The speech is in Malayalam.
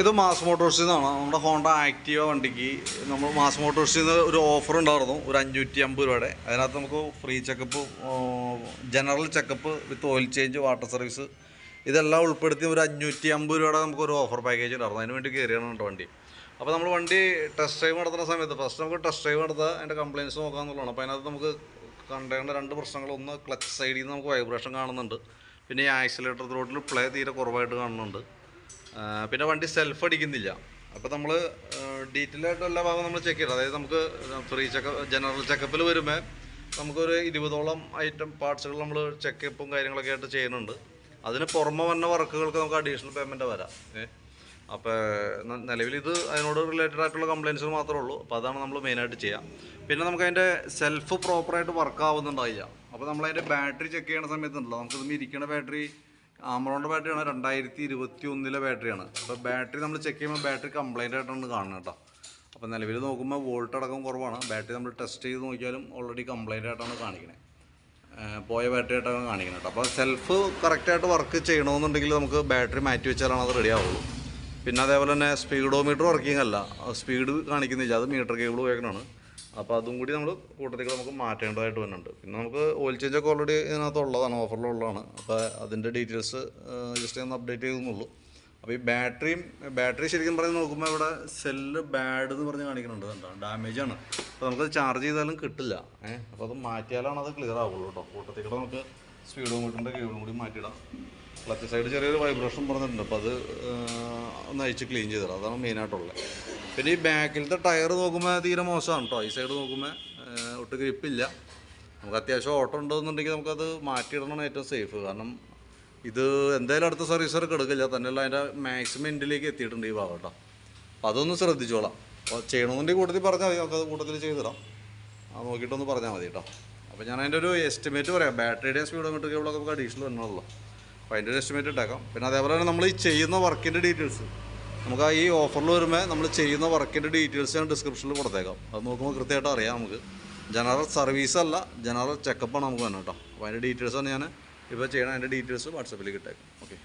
ഇത് മാസ് മോട്ടോഴ്സിൽ നിന്നാണ്. നമ്മുടെ ഹോണ്ട ആക്റ്റീവ വണ്ടിക്ക് നമ്മൾ മാസ് മോട്ടോഴ്സിൽ നിന്ന് ഒരു ഓഫർ ഉണ്ടായിരുന്നു. ഒരു അഞ്ഞൂറ്റി അമ്പത് രൂപയുടെ. അതിനകത്ത് നമുക്ക് free checkup general checkup with oil change water service ഇതെല്ലാം ഉൾപ്പെടുത്തി ഒരു അഞ്ഞൂറ്റി അമ്പത് രൂപയുടെ നമുക്ക് ഒരു ഓഫർ പാക്കേജ് ഉണ്ടായിരുന്നു. അതിന് വേണ്ടി കയറിയാണ് കേട്ടോ വണ്ടി. അപ്പോൾ നമ്മൾ വണ്ടി ടെസ്റ്റ് ഡ്രൈവ് നടത്തുന്ന സമയത്ത് ഫസ്റ്റ് നമുക്ക് ടെസ്റ്റ് ഡ്രൈവ് നടത്തുക അതിന്റെ കംപ്ലയിൻസ് നോക്കാമെന്നുള്ളതാണ് അപ്പോൾ അതിനകത്ത് നമുക്ക് കണ്ടേണ്ട രണ്ട് പ്രശ്നങ്ങൾ. ഒന്ന് ക്ലച്ച് സൈഡിൽ നിന്ന് നമുക്ക് വൈബ്രേഷൻ കാണുന്നുണ്ട്. പിന്നെ ഈ ആക്സിലേറ്റർ ത്രോട്ടിൽ പ്ലേ തീരെ കുറവായിട്ട് കാണുന്നുണ്ട്. പിന്നെ വണ്ടി സെൽഫ് അടിക്കുന്നില്ല. അപ്പോൾ നമ്മൾ ഡീറ്റെയിൽ ആയിട്ട് എല്ലാ ഭാഗവും നമ്മൾ ചെക്ക് ചെയ്യണം. അതായത് നമുക്ക് ഫ്രീ ചെക്കപ്പ് ജനറൽ ചെക്കപ്പിൽ വരുമ്പോൾ നമുക്കൊരു ഇരുപതോളം ഐറ്റം പാർട്സുകൾ നമ്മൾ ചെക്കപ്പും കാര്യങ്ങളൊക്കെ ആയിട്ട് ചെയ്യുന്നുണ്ട്. അതിന് പുറമെ വന്ന വർക്കുകൾക്ക് നമുക്ക് അഡീഷണൽ പേയ്മെന്റ് വരാം. ഏ? അപ്പോൾ നിലവിൽ ഇത് അതിനോട് റിലേറ്റഡ് ആയിട്ടുള്ള കംപ്ലയിൻസുകൾ മാത്രമേ ഉള്ളൂ. അപ്പോൾ അതാണ് നമ്മൾ മെയിനായിട്ട് ചെയ്യുക പിന്നെ നമുക്ക് അതിന്റെ സെൽഫ് പ്രോപ്പറായിട്ട് വർക്ക് ആവുന്നുണ്ടായില്ല അപ്പോൾ നമ്മൾ അതിന്റെ ബാറ്ററി ചെക്ക് ചെയ്യുന്ന സമയത്തുണ്ടല്ലോ നമുക്കിത് ഇരിക്കുന്ന ബാറ്ററി ആമറോണിന്റെ ബാറ്ററിയാണ് രണ്ടായിരത്തി ഇരുപത്തി ഒന്നിലെ ബാറ്ററിയാണ് അപ്പോൾ ബാറ്ററി നമ്മൾ ചെക്ക് ചെയ്യുമ്പോൾ ബാറ്ററി കംപ്ലൈന്റ് ആയിട്ടാണ് കാണുന്നത് കേട്ടോ. അപ്പോൾ നിലവിൽ നോക്കുമ്പോൾ വോൾട്ട് അടക്കം കുറവാണ്. ബാറ്ററി നമ്മൾ ടെസ്റ്റ് ചെയ്ത് നോക്കിയാലും ഓൾറെഡി കംപ്ലൈന്റ് ആയിട്ടാണ് കാണിക്കുന്നത് പോയ ബാറ്ററി ആയിട്ടാണ് കാണിക്കുന്നത് കേട്ടോ. അപ്പോൾ സെൽഫ് കറക്റ്റായിട്ട് വർക്ക് ചെയ്യണമെന്നുണ്ടെങ്കിൽ നമുക്ക് ബാറ്ററി മാറ്റി വെച്ചാലാണ് അത് റെഡി ആവുള്ളൂ. പിന്നെ അതേപോലെ തന്നെ സ്പീഡോമീറ്റർ വർക്കിംഗ് അല്ല. സ്പീഡ് കാണിക്കുന്നില്ല. അത് മീറ്റർ കേബിൾ ഉപയോഗിക്കണമാണ് അപ്പോൾ അതും കൂടി നമ്മൾ കൂട്ടത്തിൽ നമുക്ക് മാറ്റേണ്ടതായിട്ട് വരുന്നുണ്ട്. പിന്നെ നമുക്ക് ഓയിൽ ചേഞ്ച് ഒക്കെ ഓൾറെഡി ഇതിനകത്ത് ഉള്ളതാണ് ഓഫറിലുള്ളതാണ് അപ്പോൾ അതിന്റെ ഡീറ്റെയിൽസ് ജസ്റ്റ് ഒന്ന് അപ്ഡേറ്റ് ചെയ്തെന്നുള്ളൂ അപ്പോൾ ഈ ബാറ്ററിയും ബാറ്ററി ശരിക്കും പറഞ്ഞ് നോക്കുമ്പോൾ ഇവിടെ സെല്ല് ബാഡ് എന്ന് പറഞ്ഞ് കാണിക്കുന്നുണ്ട് കണ്ടോ? ഡാമേജ് ആണ്. അപ്പോൾ നമുക്കത് ചാർജ് ചെയ്താലും കിട്ടില്ല. ഏഹ് അപ്പോൾ അത് മാറ്റിയാലാണ് അത് ക്ലിയർ ആവുള്ളൂ കേട്ടോ കൂട്ടത്തിൽ കൂടെ നമുക്ക് സ്പീഡോമീറ്ററിന്റെ കേബിളും കൂടി മാറ്റിയിടാം. ക്ലച്ച് സൈഡ് ചെറിയൊരു വൈബ്രേഷൻ പറഞ്ഞിട്ടുണ്ട് അപ്പോൾ അത് ഒന്ന് അയച്ച് ക്ലീൻ ചെയ്തിടാം. അതാണ് മെയിനായിട്ടുള്ളത് പിന്നെ ഈ ബാക്കിലത്തെ ടയർ നോക്കുമ്പോൾ തീരെ മോശമാണ് കേട്ടോ ഈ സൈഡ് നോക്കുമ്പോൾ ഒട്ട് ഗ്രിപ്പില്ല നമുക്ക് അത്യാവശ്യം ഓട്ടം ഉണ്ടെന്നുണ്ടെങ്കിൽ നമുക്കത് മാറ്റിയിടണമെന്ന് ഏറ്റവും സേഫ് കാരണം ഇത് എന്തായാലും അടുത്ത സർവീസർക്ക് എടുക്കില്ല തന്നെയല്ല അതിന്റെ മാക്സിമം എൻഡിലേക്ക് എത്തിയിട്ടുണ്ട് ഈ ഭാഗം കേട്ടോ അപ്പോൾ അതൊന്ന് ശ്രദ്ധിച്ചോളാം. അപ്പോൾ ചെയ്യണമെന്നുണ്ടെങ്കിൽ കൂട്ടത്തിൽ പറഞ്ഞാൽ മതി. നമുക്കത് കൂട്ടത്തിൽ ചെയ്തിടാം. നോക്കിയിട്ടൊന്ന് പറഞ്ഞാൽ മതി കേട്ടോ അപ്പോൾ ഞാൻ അതിന്റെ ഒരു എസ്റ്റിമേറ്റ് പറയാം. ബാറ്ററിയുടെ സ്പീഡോമീറ്റർ കേബിളൊക്കെ നമുക്ക് അഡീഷണൽ വരണമല്ലോ അപ്പോൾ അതിന്റെ ഒരു എസ്റ്റിമേറ്റ് ഇട്ടേക്കാം. പിന്നെ അതേപോലെ തന്നെ നമ്മൾ ഈ ചെയ്യുന്ന വർക്കിന്റെ ഡീറ്റെയിൽസ് നമുക്ക് ആ ഈ ഓഫറിൽ വരുമ്പോൾ നമ്മൾ ചെയ്യുന്ന വർക്കിന്റെ ഡീറ്റെയിൽസ് ഞാൻ ഡിസ്ക്രിപ്ഷനിൽ കൊടുത്തേക്കാം. അത് നോക്കുമ്പോൾ കൃത്യമായിട്ട് അറിയാം നമുക്ക്. ജനറൽ സർവീസ് അല്ല ജനറൽ ചെക്കപ്പാണ് നമുക്ക് വേണം കേട്ടോ. അപ്പോൾ അതിന്റെ ഡീറ്റെയിൽസാണ് ഞാൻ ഇപ്പോൾ ചെയ്യണം അതിന്റെ ഡീറ്റെയിൽസ് വാട്സപ്പിലേക്ക് ഇട്ടേക്കാം ഓക്കെ